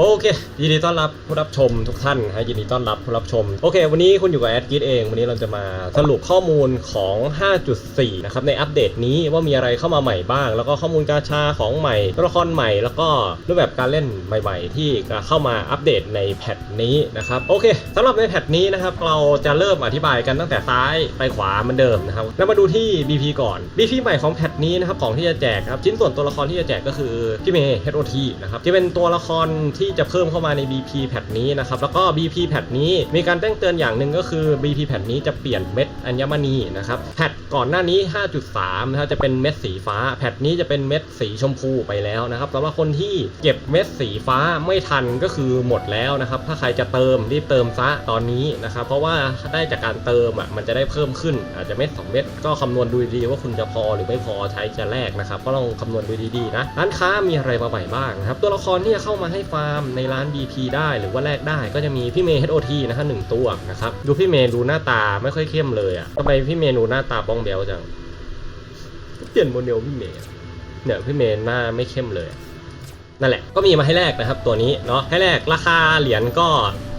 โอเค ยินดีต้อนรับผู้รับชมทุกท่านฮะยินดีต้อนรับผู้รับชม โอเค วันนี้คุณอยู่กับแอดกิทเอง วันนี้เราจะมาสรุปข้อมูลของ 5.4 นะครับ ในอัปเดตนี้ว่ามีอะไรเข้ามาใหม่บ้าง แล้วก็ข้อมูลกาชาของใหม่ตัวละครใหม่ แล้วก็รูปแบบการเล่นใหม่ ๆ ที่เข้ามาอัปเดตในแพทนี้นะครับ โอเคสำหรับในแพทนี้นะครับ เราจะเริ่มอธิบายกันตั้งแต่ซ้ายไปขวาเหมือนเดิมนะครับแล้วมาดูที่ BP ก่อน BP ใหม่ของแพทนี้นะครับ ของที่จะแจกครับ ชิ้นส่วนตัวละครที่จะแจกก็คือพี่เมย์ HOT นะครับที่เป็นตัวละครที่จะเพิ่มเข้ามาใน BP แพทนี้นะครับแล้วก็ BP แพทนี้มีการแจ้งเตือนอย่างหนึ่งก็คือ BP แพทนี้จะเปลี่ยนเม็ดอัญมณีนะครับแพทก่อนหน้านี้ 5.3นะครับจะเป็นเม็ดสีฟ้า แพทนี้จะเป็นเม็ดสีชมพูไปแล้วนะครับสำหรับคนที่เก็บเม็ดสีฟ้าไม่ทันก็คือหมดแล้วนะครับถ้าใครจะเติมรีบเติมซะตอนนี้นะครับเพราะว่าได้จากการเติมอะมันจะได้เพิ่มขึ้น อาจจะเม็ดสองเม็ดก็คำนวณดูดีว่าคุณจะพอหรือไม่พอใช้จะแลกนะครับก็ลองคำนวณดูดีๆนะร้านค้ามีอะไรมาใหม่บ้างนะครับตัวละครที่จะเข้ามาให้ฟาร์มในร้าน BP ได้หรือว่าแลกได้ก็จะมีพี่เมย์ HOT นะฮะหนึ่งตัวนะครับดูพี่เมย์ดูหน้าตาไม่ค่อยเข้มเลยอะทำไมพี่เมย์ดูหน้าตาบ้องเบลจังเปลี่ยนโมเดลพี่เมย์เนี่ยพี่เมย์หน้าไม่เข้มเลยนั่นแหละก็มีมาให้แลกนะครับตัวนี้เนาะให้แลกราคาเหรียญก็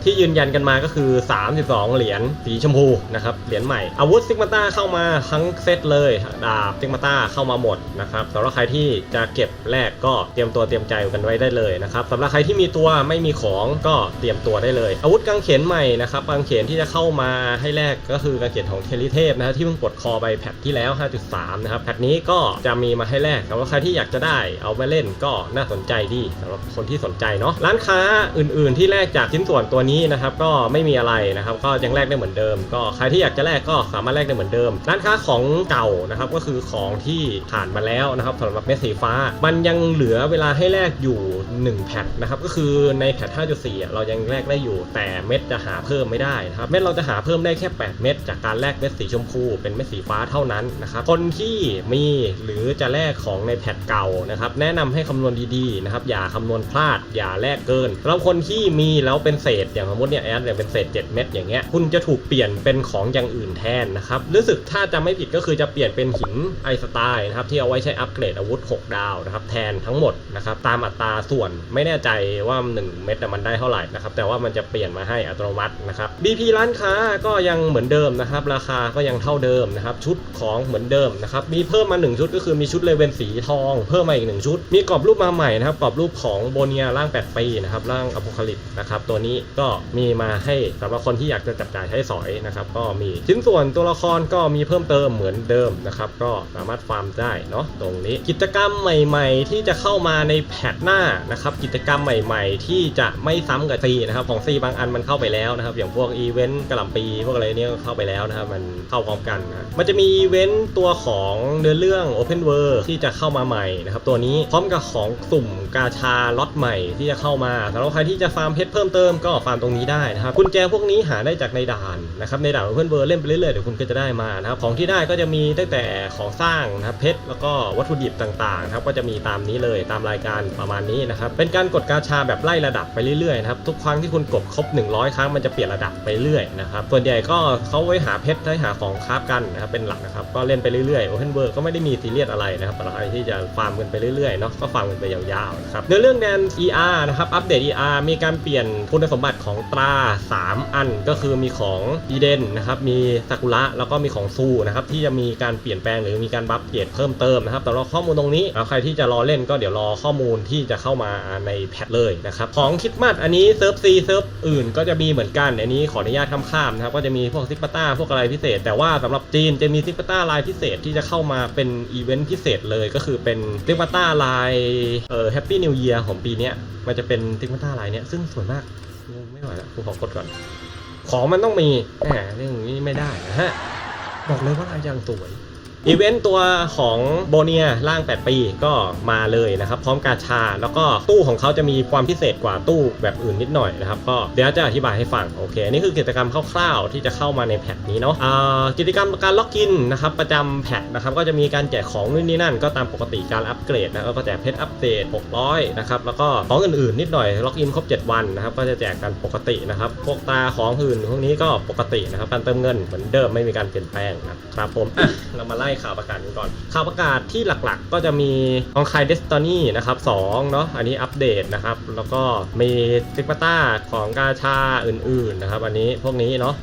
ที่ยืนยันกันมาก็คือ 32 เหรียญสีชมพูนะครับเหรียญใหม่ อาวุธซิกมาต้าเข้ามาทั้งเซตเลยดาบซิกมาต้าเข้ามาหมดนะครับสำหรับใครที่จะเก็บแลกก็เตรียมตัวเตรียมใจกันไว้ได้เลยนะครับสำหรับใครที่มีตัวไม่มีของก็เตรียมตัวได้เลย อาวุธกางเขนใหม่นะครับกางเขนที่จะเข้ามาให้แลกก็คือกางเขนของเทลิเทพนะที่เพิ่งปลดคอไปแพทที่แล้ว 5.3 นะครับแพทนี้ก็จะมีมาให้แลกสำหรับใครที่อยากจะได้เอามาเล่นก็น่าสนใจดีสำหรับคนที่สนใจเนาะร้านค้าอื่น ๆ ที่แลกจากชิ้นส่วนตัวนี้นะครับก็ไม่มีอะไรนะครับก็ยังแลกได้เหมือนเดิม ก็ใครที่อยากจะแลกก็สามารถแลกได้เหมือนเดิม ร้านค้าของเก่านะครับก็คือของที่ผ่านมาแล้วนะครับสำหรับเม็ดสีฟ้า มันยังเหลือเวลาให้แลกอยู่ 1 แพทนะครับก็คือในแพท 5.4อะเรายังแลกได้อยู่ แต่เม็ดจะหาเพิ่มไม่ได้นะครับเม็ดเราจะหาเพิ่มได้แค่ 8 เม็ดจากการแลกเม็ดสีชมพู เป็นเม็ดสีฟ้าเท่านั้นนะครับคนที่มีหรือจะแลกของในแพทเก่านะครับแนะนำให้คำนวณดีๆนะครับอย่าคำนวณพลาดอย่าแลกเกินสำหรับคนที่มีแล้วเป็นเศษอย่างสมมติเนี่ยแอดเนี่ยเป็นเศษ 7 เม็ดอย่างเงี้ยคุณจะถูกเปลี่ยนเป็นของอย่างอื่นแทนนะครับรู้สึกถ้าจะไม่ผิดก็คือจะเปลี่ยนเป็นหินไอสไตล์นะครับที่เอาไว้ใช้อัปเกรดอาวุธ 6 ดาวนะครับแทนทั้งหมดนะครับตามอัตราส่วนไม่แน่ใจว่า 1 เม็ดมันได้เท่าไหร่นะครับแต่ว่ามันจะเปลี่ยนมาให้อัตโนมัตินะครับ BP ร้านค้าก็ยังเหมือนเดิมนะครับราคาก็ยังเท่าเดิมนะครับชุดของเหมือนเดิมนะครับมีเพิ่มมา 1 ชุดก็คือมีชุดเลเวนสีทอง เพิ่มมาอีก 1 ชุด มีกรอบรูปมาใหม่นะครับกรอบรูปของโบเนียร่าง8ปีนะครับร่างอพ c a l y p นะครับตัวนี้ก็มีมาให้สำหรับคนที่อยากจะจับจ่ายใช้สอยนะครับ ก็มีชิ้นส่วนตัวละครก็มีเพิ่มเติมเหมือนเดิมนะครับ ก็สามารถฟาร์มได้เนาะตรงนี้กิจกรรมใหม่ ๆ ที่จะเข้ามาในแพทหน้านะครับ กิจกรรมใหม่ ๆ ที่จะไม่ซ้ำกับซีนะครับของซีบางอันมันเข้าไปแล้วนะครับ อย่างพวกอีเวนต์กระล่ำปีพวกอะไรเนี้ยเข้าไปแล้วนะครับมันเข้าพร้อมกันนะมันจะมีอีเวนต์ตัวของเนื้อเรื่อง Open World ที่จะเข้ามาใหม่นะครับตัวนี้พร้อมกับของสุ่มกาชาล็อตใหม่ที่จะเข้ามาสำหรับใครที่จะฟาร์มเพชรเพิ่มเติมก็ฟาร์มตรงนี้ได้นะครับกุญแจพวกนี้หาได้จากในด่านนะครับในด่าน Open World เล่นไปเรื่อยๆเดี๋ยวคุณก็จะได้มานะครับของที่ได้ก็จะมีตั้งแต่ของสร้างนะครับเพชรแล้วก็วัตถุดิบต่างๆนะครับก็จะมีตามนี้เลยตามรายการประมาณนี้นะครับเป็นการกดกาชาแบบไล่ระดับไปเรื่อยๆนะครับทุกครั้งที่คุณกดครบ 100 ครั้งมันจะเปลี่ยนระดับไปเรื่อยนะครับส่วนใหญ่ก็เขาไว้หาเพชรให้หาของคราฟกันนะครับเป็นหลักนะครับก็เล่นไปเรื่อยๆ Open World ก็ไม่ได้มีซีเรียสอะไรนะครับสำหรับใครที่จะฟาร์มกันไปเรื่อยๆเนาะก็ฟาร์มกันไปยาวๆนะครับในเรื่องแดน ER นะครับอัปเดต ER มีการเปลี่ยนคุณสมบัติของสองตรา 3 อันก็คือมีของอีเดนนะครับมีซากุระแล้วก็มีของซูนะครับที่จะมีการเปลี่ยนแปลงหรือมีการบัฟเกรดเพิ่มเติมนะครับแต่เราข้อมูลตรงนี้เอาใครที่จะรอเล่นก็เดี๋ยวรอข้อมูลที่จะเข้ามาในแพทเลยนะครับของคิดมัดอันนี้เซิร์ฟซีเซิร์ฟอื่นก็จะมีเหมือนกันอันนี้ขออนุญาตทำข้ามนะครับก็จะมีพวกซิกปต้าพวกอะไรพิเศษ แต่ว่าสำหรับจีนจะมีซิกปต้าลายพิเศษที่จะเข้ามาเป็นอีเวนต์พิเศษเลยก็คือเป็นซิกปต้าลายเอ่อแฮปปี้นิวเยียร์ของปีนี้มันจะเป็นซิปต้าลายเนี้ยซึ่งส่วนมาก ไม่ไหวแล้วกูขอกดก่อน ของมันต้องมีแหมเรื่องนี้ไม่ได้นะฮะ บอกเลยว่าลายยางสวย อีเวนต์ตัวของโบเนียร่าง 8 ปีก็มาเลยนะครับ พร้อมกาชา แล้วก็ตู้ของเขาจะมีความพิเศษกว่าตู้แบบอื่นนิดหน่อยนะครับ ก็เดี๋ยวจะอธิบายให้ฟัง โอเค นี่คือกิจกรรมคร่าวๆ ที่จะเข้ามาในแพทนี้เนาะอ่ากิจกรรมการล็อกอินนะครับ ประจำแพทนะครับ ก็จะมีการแจกของนู่นนี่นั่น ก็ตามปกติการอัปเกรดนะครับก็แจกเพชรอัปเดต600นะครับแล้วก็ของอื่นๆนิดหน่อยล็อกอินครบ 7 วันนะครับก็จะแจกกันปกตินะครับพวกตาของอื่นพวกนี้ก็ปกตินะครับการเติมเงินเหมือนเดิมไม่มีการเปลี่ยนแปลงนะครับผมเรามาไล่ล่ข่าวประกาศกันก่อน ข่าวประกาศที่หลักๆ ก็จะมีของคายเดสตอนี่นะครับ2เนาะอันนี้อัปเดตนะครับ แล้วก็มีซิกมาต้าของกาชาอื่นๆนะครับ อันนี้พวกนี้เนาะ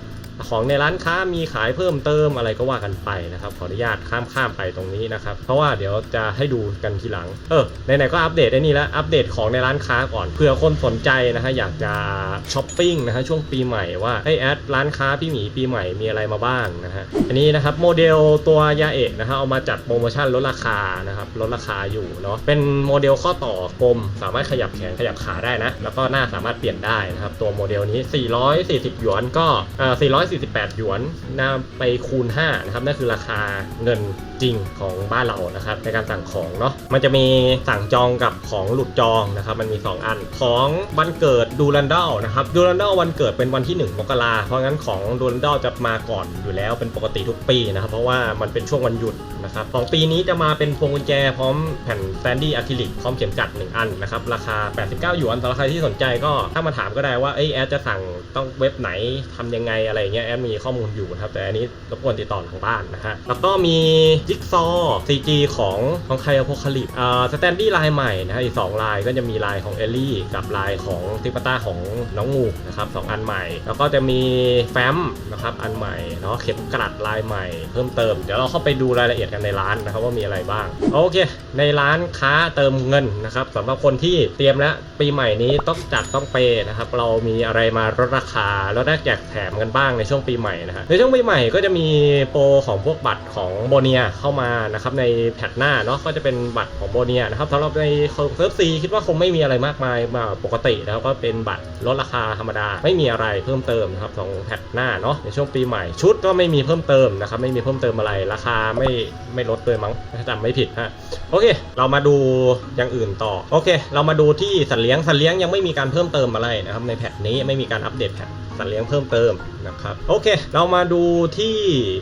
ของในร้านค้ามีขายเพิ่มเติมอะไรก็ว่ากันไปนะครับ ขออนุญาตข้ามข้ามไปตรงนี้นะครับ เพราะว่าเดี๋ยวจะให้ดูกันทีหลัง เออไหนๆก็อัปเดตไอ้นี่แล้วอัปเดตของในร้านค้าก่อนเผื่อคนสนใจนะฮะอยากจะช้อปปิ้งนะฮะช่วงปีใหม่ว่าไอ้แอดร้านค้าพี่หมีปีใหม่มีอะไรมาบ้างนะฮะอันนี้นะครับโมเดลตัวยาเอกนะฮะเอามาจัดโปรโมชั่นลดราคานะครับลดราคาอยู่เนาะเป็นโมเดลข้อต่อกลม สามารถขยับแขนขยับขาได้นะ แล้วก็หน้าสามารถเปลี่ยนได้นะครับตัวโมเดลนี้ 440 หยวนก็เอ่อ448 หยวนนะไปคูณ 5 นะครับนั่นคือราคาเงินจริงของบ้านเรานะครับในการสั่งของเนาะมันจะมีสั่งจองกับของหลุดจองนะครับมันมี 2 อันของวันเกิดดูรันด l นะครับดูรันด l วันเกิดเป็นวันที่ 1 มกราเพราะงั้นของดูรันด l จะมาก่อนอยู่แล้วเป็นปกติทุกปีนะครับเพราะว่ามันเป็นช่วงวันหยุดนะครับของปีนี้จะมาเป็นพวงกุญแจพร้อมแผ่นแตนดี้อะคริลิกพร้อมเข็มกัด 1 อันนะครับราคา 89 หยวนสำหรับใครที่สนใจก็ถ้ามาถามก็ได้ว่าเอ้แอดจะสั่งต้องเว็บไหนทำยังไงอะไรอย่างเงี้ยแอดมีข้อมูลอยู่นะครับแต่อันนี้รบกวนติดต่อทางบ้านนะฮะแล้วก็มีจิ๊กซอ CG ของของใครอโพคาลิปอ่าสแตนดี้ลายใหม่นะฮะอีก2ลายก็จะมีลายของเอลลี่กับลายของทิปต้าของน้องงูนะครับสองอันใหม่ แล้วก็จะมีแฟ้มนะครับอันใหม่เนาะเข็มกลัดลายใหม่เพิ่มเติมเดี๋ยวเราเข้าไปดูรายละเอียดกันในร้านนะครับว่ามีอะไรบ้างโอเค ในร้านค้าเติมเงินนะครับสำหรับคนที่เตรียมแล้วปีใหม่นี้ต้องจัดต้องเปย์นะครับเรามีอะไรมาลดราคาแล้วได้แจกแถมกันบ้างในช่วงปีใหม่นะฮะในช่วงปีใหม่ก็จะมีโปรของพวกบัตรของโบเนียเข้ามานะครับในแพทหน้าเนาะก็จะเป็นบัตรของโบเนียนะครับสำหรับในเซิร์ฟซีคิดว่าคงไม่มีอะไรมากมายมาปกติแล้วก็เป็นบัตรลดราคาธรรมดา ไม่มีอะไรเพิ่มเติมนะครับของแพทหน้าเนาะในช่วงปีใหม่ชุดก็ไม่มีเพิ่มเติมนะครับไม่มีเพิ่มเติมอะไรราคาไม่ไม่ลดเลยมั้งถ้าจำไม่ผิดฮะโอเค เรามาดูอย่างอื่นต่อโอเค เรามาดูที่สัตว์เลี้ยงสัตว์เลี้ยงยังไม่มีการเพิ่มเติมอะไรนะครับในแพทนี้ไม่มีการอัปเดตแพทสัตว์เลี้ยงเพิ่มเติมนะครับโอเค เรามาดูที่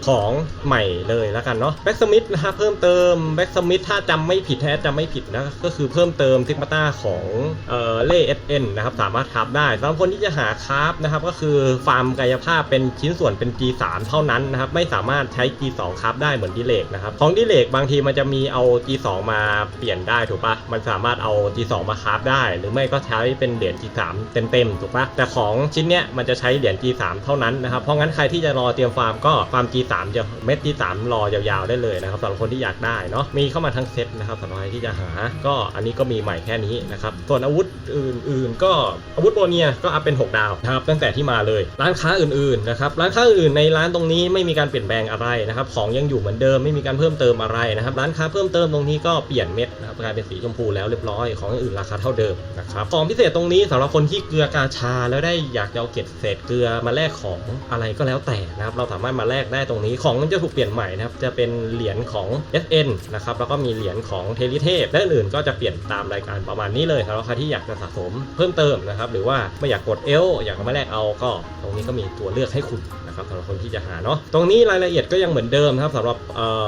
ของใหม่เลยแล้วกันเนาะแบ็กสมิธนะฮะเพิ่มเติมแบ็กสมิธถ้าจำไม่ผิดแท้จำไม่ผิดนะก็คือเพิ่มเติมซิกมาต้าของเอ่อเล่เอสเอ็นนะครับสามารถคราฟได้สำหรับคนที่จะหาคราฟนะครับก็คือฟาร์มกายภาพเป็นชิ้นส่วนเป็น G3 เท่านั้นนะครับไม่สามารถใช้ G2 คราฟได้เหมือนดิเลกนะครับของดิเลกบางทีมันจะมีเอา G2 มาเปลี่ยนได้ถูกปะมันสามารถเอา G2 มาคราฟได้ หรือไม่ก็ใช้เป็นเหรียญ G3 เต็มๆถูกปะแต่ของชิ้นเนี้ยมันจะใช้เหรียญ G3 เท่านั้นนะครับเพราะงั้นใครที่จะรอเตรียมฟาร์มก็ฟาร์ม G3 จะเม็ด G3 รอยาวๆได้เลยนะครับสำหรับคนที่อยากได้เนาะมีเข้ามาทั้งเซตนะครับสำหรับใครที่จะหา ก็อันนี้ก็มีใหม่แค่นี้นะครับส่วนอาวุธอื่น ๆ ก็อาวุธโบเนียก็อัพเป็น 6 ดาวนะครับตั้งแต่ที่มาเลยร้านค้าอื่นๆนะครับร้านค้าอื่นในร้านตรงนี้ไม่มีการเปลี่ยนแปลงอะไรนะครับของยังอยู่เหมือนเดิมไม่มีการเพิ่มเติมอะไรนะครับร้านค้าเพิ่มเติมตรงนี้ก็เปลี่ยนเม็ดนะครับกลายเป็นสีชมพูแล้วเรียบร้อยของอื่นราคาเท่าเดิมนะครับของพิเศษตรงนี้สำหรับคนที่เกลือกาชาแล้วได้อยากจะเอาเก็บเศษเกลือมาแลกของอะไรก็แล้วแต่นะครับเราสามารถมาแลกได้ตรงนี้ของมันจะถูกเปลี่ยนใหม่นะครับจะเป็นเหรียญของ SN นะครับแล้วก็มีเหรียญของเทลิเทพและอื่นก็จะเปลี่ยนตามรายการประมาณนี้เลยสำหรับใครที่อยากจะสะสมเพิ่มเติมนะครับหรือว่าไม่อยากกดเอลอยากมาแลกเอาก็ ตรงนี้ก็มีตัวเลือกให้คุณนะครับสำหรับคนที่จะหาเนาะตรงนี้รายละเอียดก็ยังเหมือนเดิมนะครับสำหรับ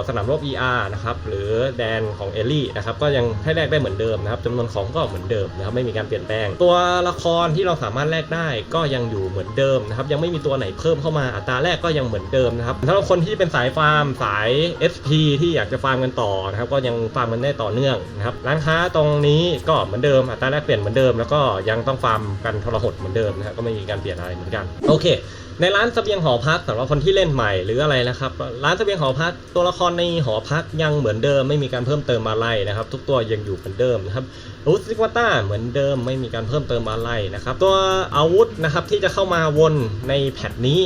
สนามรบ ER นะครับหรือแดนของเอลลี่นะครับก็ยังให้แลกได้เหมือนเดิมนะครับจำนวนของก็เหมือนเดิมนะครับไม่มีการเปลี่ยนแปลง ตัวละครที่เราสามารถแลกได้ก็ยังอยู่เหมือนเดิมนะครับยังไม่มีตัวไหนเพิ่มเข้ามาอัตราแรกก็ยังเหมือนเดิมนะครับสำหรับคนที่เป็นสายฟาร์มสาย SP ที่อยากจะฟาร์มกันต่อนะครับก็ยังฟาร์มกันได้ต่อเนื่องนะครับร้านค้าตรงนี้ก็เหมือนเดิมอัตราแรกเปลี่ยนเหมือนเดิม แล้วก็ยังต้องฟาร์มกันทรหดเหมือนเดิมนะครับก็ไม่มีการเปลี่ยนอะไรเหมือนกันโอเค ในร้านเสบียงหอพักสำหรับคนที่เล่นใหม่หรืออะไรนะครับ ร้านเสบียงหอพักตัวละครในหอพักยังเหมือนเดิมไม่มีการเพิ่มเติมอะไรนะครับ ทุกตัวยังอยู่เหมือนเดิมนะครับอุซิกวาต้าเหมือนเดิมไม่มีการเพิ่มเติมอะไรนะครับ ตัวอาวุธนะครับที่จะเข้ามาวนในแพทนี้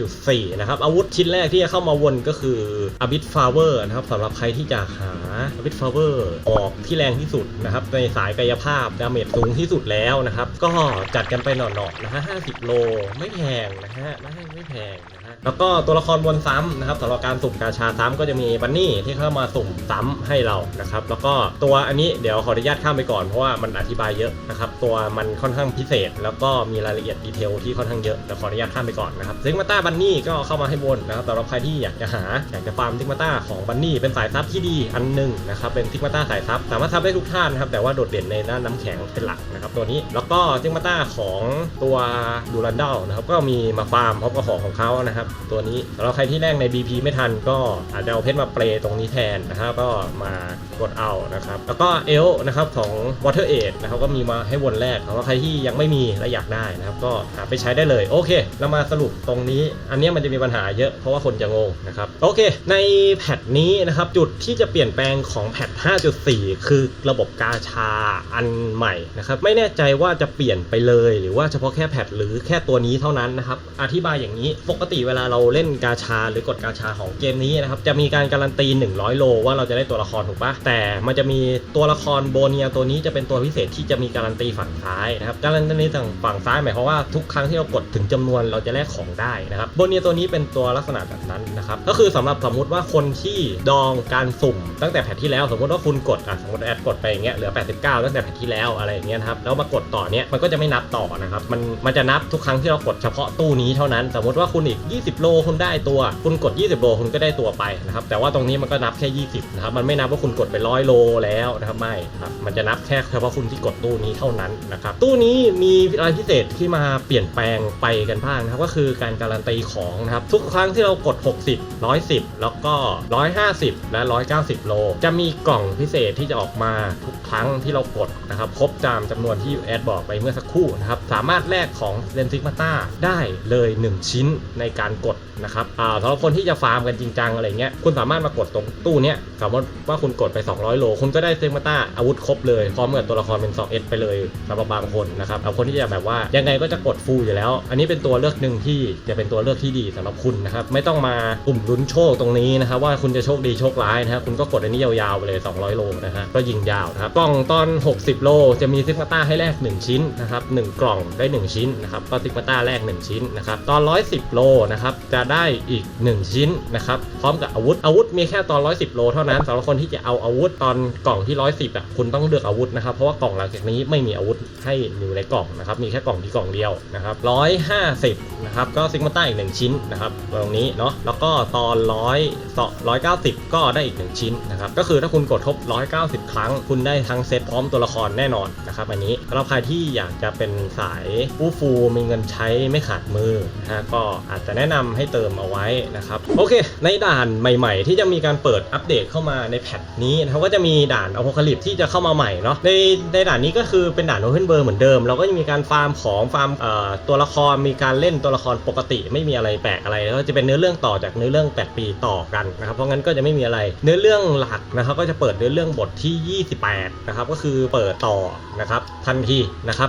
5.4 นะครับ อาวุธชิ้นแรกที่จะเข้ามาวนก็คืออาบิทฟาเวอร์นะครับสำหรับใครที่จะหาอาบิทฟาเวอร์ออกที่แรงที่สุดนะครับในสายกายภาพดาเมจสูงที่สุดแล้วนะครับ ก็จัดกันไปหน่อๆนะฮะ50 โลไม่แพงนะฮะไม่ไม่แพงนะฮะแล้วก็ตัวละครวนซ้ำนะครับสำหรับการสุ่มกาชาซ้ำก็จะมีบันนี่ที่เข้ามาสุ่มซ้ำให้เรานะครับแล้วก็ตัวอันนี้เดี๋ยวขออนุญาตข้ามไปก่อนเพราะว่ามันอธิบายเยอะนะครับตัวมันค่อนข้างพิเศษ แล้วก็มีรายละเอียดดีเทลที่ค่อนข้างเยอะเดี๋ยวขออนุญาตข้ามไปก่อนนะครับซิกมาต้าบันนี่ก็เข้ามาให้วนนะครับสำหรับใครที่อยากจะหาอยากจะฟาร์มซิกมาต้าของบันนี่เป็นสายซับที่ดีอันหนึ่งนะครับเป็นซิกมาต้าสายซับสามารถซับได้ทุกท่านนะครับแต่ว่าโดดเด่นในด้านน้ำแข็งเป็นหลักนะครับตัวนี้แล้วก็ซิกมาต้าของตัวดูรันด l นะครับก็มีมาฟาร์มพร้อมกับของของเขานะครับ ตัวนี้สำหรับใครที่แรกใน BP ไม่ทันก็อาจจะเอาเพชรมาเปรย์ตรงนี้แทนนะครับก็มากดเอานะครับ แล้วก็เอลนะครับของ Water Aid นะครับก็มีมาให้วนแรกสำหรับใครที่ยังไม่มีและอยากได้นะครับก็หาไปใช้ได้เลยโอเค เรามาสรุปตรงนี้ อันนี้มันจะมีปัญหาเยอะเพราะว่าคนจะงงนะครับโอเค ในแพทนี้นะครับจุดที่จะเปลี่ยนแปลงของแพท5.4 คือระบบกาชาอันใหม่นะครับไม่แน่ใจว่าจะเปลี่ยนไปเลย หรือว่าเฉพาะแค่แพทหรือแค่ตัวนี้เท่านั้นนะครับอธิบายอย่างนี้ ปกติเวลาเราเล่นกาชาหรือกดกาชาของเกมนี้นะครับ จะมีการการันตี 100 โลว่าเราจะได้ตัวละครถูกปะแต่มันจะมีตัวละครโบเนียตัวนี้จะเป็นตัวพิเศษที่จะมีการันตีฝั่งซ้ายนะครับ การันตีฝั่งฝั่งซ้ายหมายความว่าทุกครั้งที่เรากดถึงจำนวนเราจะแลกของได้นะครับ โบเนียตัวนี้เป็นตัวลักษณะแบบนั้นนะครับ ก็คือสำหรับสมมุติว่าคนที่ดองการสุ่ม ตั้งแต่แพทที่แล้ว สมมติว่าคุณกดอะสมมติแอดกดไปอย่างเงี้ยเหลือ 89 ตั้งแต่แพทที่แล้วอะไรอย่างเงี้ยครับแล้วมากดต่อเนี้ยมันก็จะไม่นับต่อนะครับมันมันจะนับทุกครั้งที่เรากดเฉพาะตู้นี้เท่านั้น สมมติว่าคุณอีก 20 โลคุณได้ตัว คุณกด 20 โลคุณก็ได้ตัวไปนะครับ แต่ว่าตรงนี้มันก็นับแค่ 20 นะครับ มันไม่นับว่าคุณกดไปร้อยโลแล้วนะครับไม่ครับ มันจะนับแค่เฉพาะคุณที่กดตู้นี้เท่านั้นนะครับ ตู้นี้มีอะไรพิเศษที่มาเปลี่ยนแปลงไปกันบ้างนะครับ ก็คือการการันตีของนะครับ ทุกครั้งที่เรากด 60 110 แล้วก็ 150 และ 190 โล จะมีกล่องพิเศษที่จะออกมาทุกครั้งที่เรากดนะครับ ครบตามจำนวนที่แอดบอกไปเมื่อสักครู่นะครับ สามารถแลกของเลนซิกมาต้าได้เลย 1 ชิ้นในการกดนะครับอ่าสำหรับคนที่จะฟาร์มกันจริงจังอะไรเงี้ยคุณสามารถมากดตรงตู้เนี้ยสมมติว่าคุณกดไป 200 โล คุณก็ได้เซกมาต้าอาวุธครบเลยพร้อมกับตัวละครเป็น 2S ไปเลยสำหรับบางคนนะครับเอาคนที่จะแบบว่ายังไงก็จะกดฟูอยู่แล้ว อันนี้เป็นตัวเลือกหนึ่งที่จะเป็นตัวเลือกที่ดีสำหรับคุณนะครับไม่ต้องมากลุ่มลุ้นโชคตรงนี้นะครับว่าคุณจะโชคดีโชคร้ายนะครับคุณก็กดอันนี้ยาวๆไปเลย 200 โลนะฮะก็ยิงยาวนะครับกล่องตอน 60 โลจะมีซิกมาต้าให้แลก1 ชิ้นนะครับ1กล่องได้1ชิ้นนะครับก็ซิกมาต้าแลก1 ชิ้นนะครับตอน 110 โลนะครับจะได้อีก 1 ชิ้นนะครับพร้อมกับอาวุธอาวุธมีแค่ตอน 110 โลเท่านั้นสำหรับคนที่จะเอาอาวุธตอนกล่องที่ 110อะคุณต้องเลือกอาวุธนะครับเพราะว่ากล่องหลังจากนี้ไม่มีอาวุธให้อยู่ในกล่องนะครับมีแค่กล่องที่กล่องเดียวนะครับ150นะครับก็ซิกมาต้าอีก 1 ชิ้นนะครับตรงนี้เนาะแล้วก็ตอน 100 190 ก็ได้อีก 1 ชิ้นนะครับก็คือถ้าคุณกดครบ190 ครั้ง คุณได้ทั้งเซตพร้อมตัวละครแน่นอนนะครับอันนี้สำหรับใครที่อยากจะเป็นสายฟูฟูมีเงินใช้ไม่ขาดมือนะฮะก็อาจจะแนะนำให้เติมเอาไว้นะครับโอเค ในด่านใหม่ ๆ ที่จะมีการเปิดอัปเดตเข้ามาในแพทนี้นะครับก็จะมีด่านอโพคาลิปที่จะเข้ามาใหม่เนาะในในด่านนี้ก็คือเป็นด่านโอเพนเบอร์เหมือนเดิม เราก็จะมีการฟาร์มของฟาร์มตัวละครมีการเล่นตัวละครปกติ ไม่มีอะไรแปลกอะไรแล้วก็จะเป็นเนื้อเรื่องต่อจากเนื้อเรื่อง 8 ปีต่อกันนะครับเพราะงั้นก็จะไม่มีอะไร เนื้อเรื่องหลักนะครับก็จะเปิดเนื้อเรื่องบทที่ 28 นะครับก็คือเปิดต่อนะครับทันทีนะครับ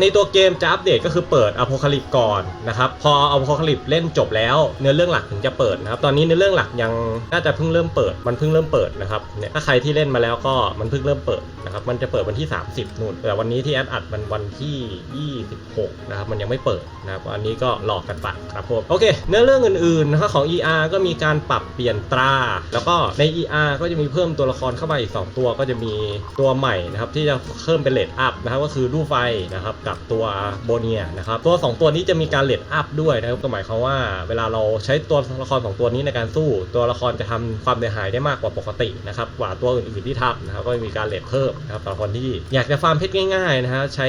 ในตัวเกมจะอัปเดตก็คือเปิดอโพคาลิปก่อนนะครับพออโพคาลิปเล่นจบแล้ว เนื้อเรื่องหลักถึงจะเปิดนะครับตอนนี้เนื้อเรื่องหลักยังน่าจะเพิ่งเริ่มเปิดมันเพิ่งเริ่มเปิดนะครับเนี่ยถ้าใครที่เล่นมาแล้วก็มันเพิ่งเริ่มเปิดนะครับมันจะเปิดวันที่ 30นู่นแต่วันนี้ที่แอดอัดมันวันที่ 26นะครับมันยังไม่เปิดนะครับอันนี้ก็รอกกันไปครับผมโอเค เนื้อเรื่องอื่นๆนะครับของ ER ก็มีการปรับเปลี่ยนตรา แล้วก็ใน ER ก็จะมีเพิ่มตัวละครเข้ามาอีก 2 ตัวก็จะมีตัวใหม่นะครับที่จะเพิ่มเป็นเลดอัพนะครับก็คือดูไฟนะครับกับตัวโบเนียนะครับตัว 2 ตัวนี้จะมีการเลดอัพด้วยนะครับก็หมายความว่าเวลาเราใช้ตัวละคร2ตัวนี้ในการสู้ ตัวละครจะทำความเสียหายได้มากกว่าปกตินะครับกว่าตัวอื่นๆที่ทำนะครับก็มีการเลดเพิ่มนะครับสำหรับคนที่อยากจะฟาร์มเพชรง่ายๆนะฮะใช้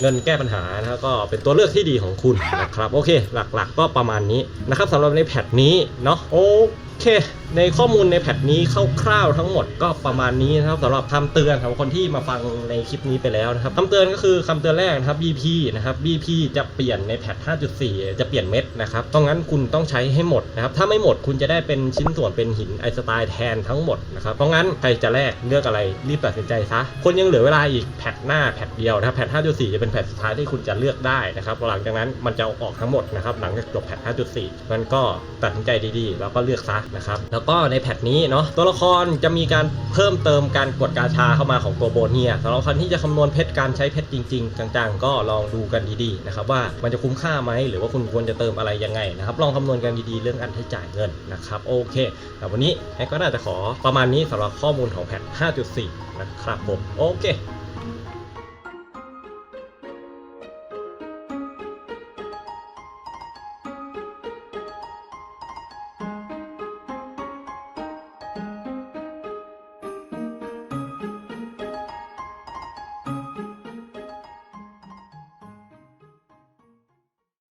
เงินแก้ปัญหานะครับก็เป็นตัวเลือกที่ดีของคุณนะครับโอเค หลักๆ ก็ประมาณนี้นะครับสำหรับในแพทนี้เนาะโอเค เค ในข้อมูลในแพทนี้คร่าวๆทั้งหมดก็ประมาณนี้นะครับสำหรับคำเตือนสำหรับคนที่มาฟังในคลิปนี้ไปแล้วนะครับคำเตือนก็คือคำเตือนแรกนะครับ BP นะครับ BP จะเปลี่ยนในแพท 5.4 จะเปลี่ยนเม็ดนะครับเพราะงั้นคุณต้องใช้ให้หมดนะครับถ้าไม่หมดคุณจะได้เป็นชิ้นส่วนเป็นหินไอสไตล์แทนทั้งหมดนะครับเพราะงั้นใครจะแลกเลือกอะไรรีบตัดสินใจซะคนยังเหลือเวลาอีกแพทหน้าแพทเดียวนะครับแพท 5.4 จะเป็นแพทสุดท้ายที่คุณจะเลือกได้นะครับหลังจากนั้นมันจะอออกทั้งหมดนะครับหลังจากจบแพท 5.4 มันก็ตัดสินใจดีๆ แล้วก็เลือกซะนะครับแล้วก็ในแพทนี้เนาะตัวละครจะมีการเพิ่มเติมการกดกาชาเข้ามาของตัวโบเนียสำหรับคนที่จะคำนวณเพชรการใช้เพชรจริง ๆ จังๆ ก็ลองดูกันดีๆนะครับว่ามันจะคุ้มค่าไหมหรือว่าคุณควรจะเติมอะไรยังไงนะครับลองคำนวณกันดีๆเรื่องการใช้จ่ายเงินนะครับโอเคแต่วันนี้แอดก็น่าจะขอประมาณนี้สำหรับข้อมูลของแพท5.4นะครับผมโอเค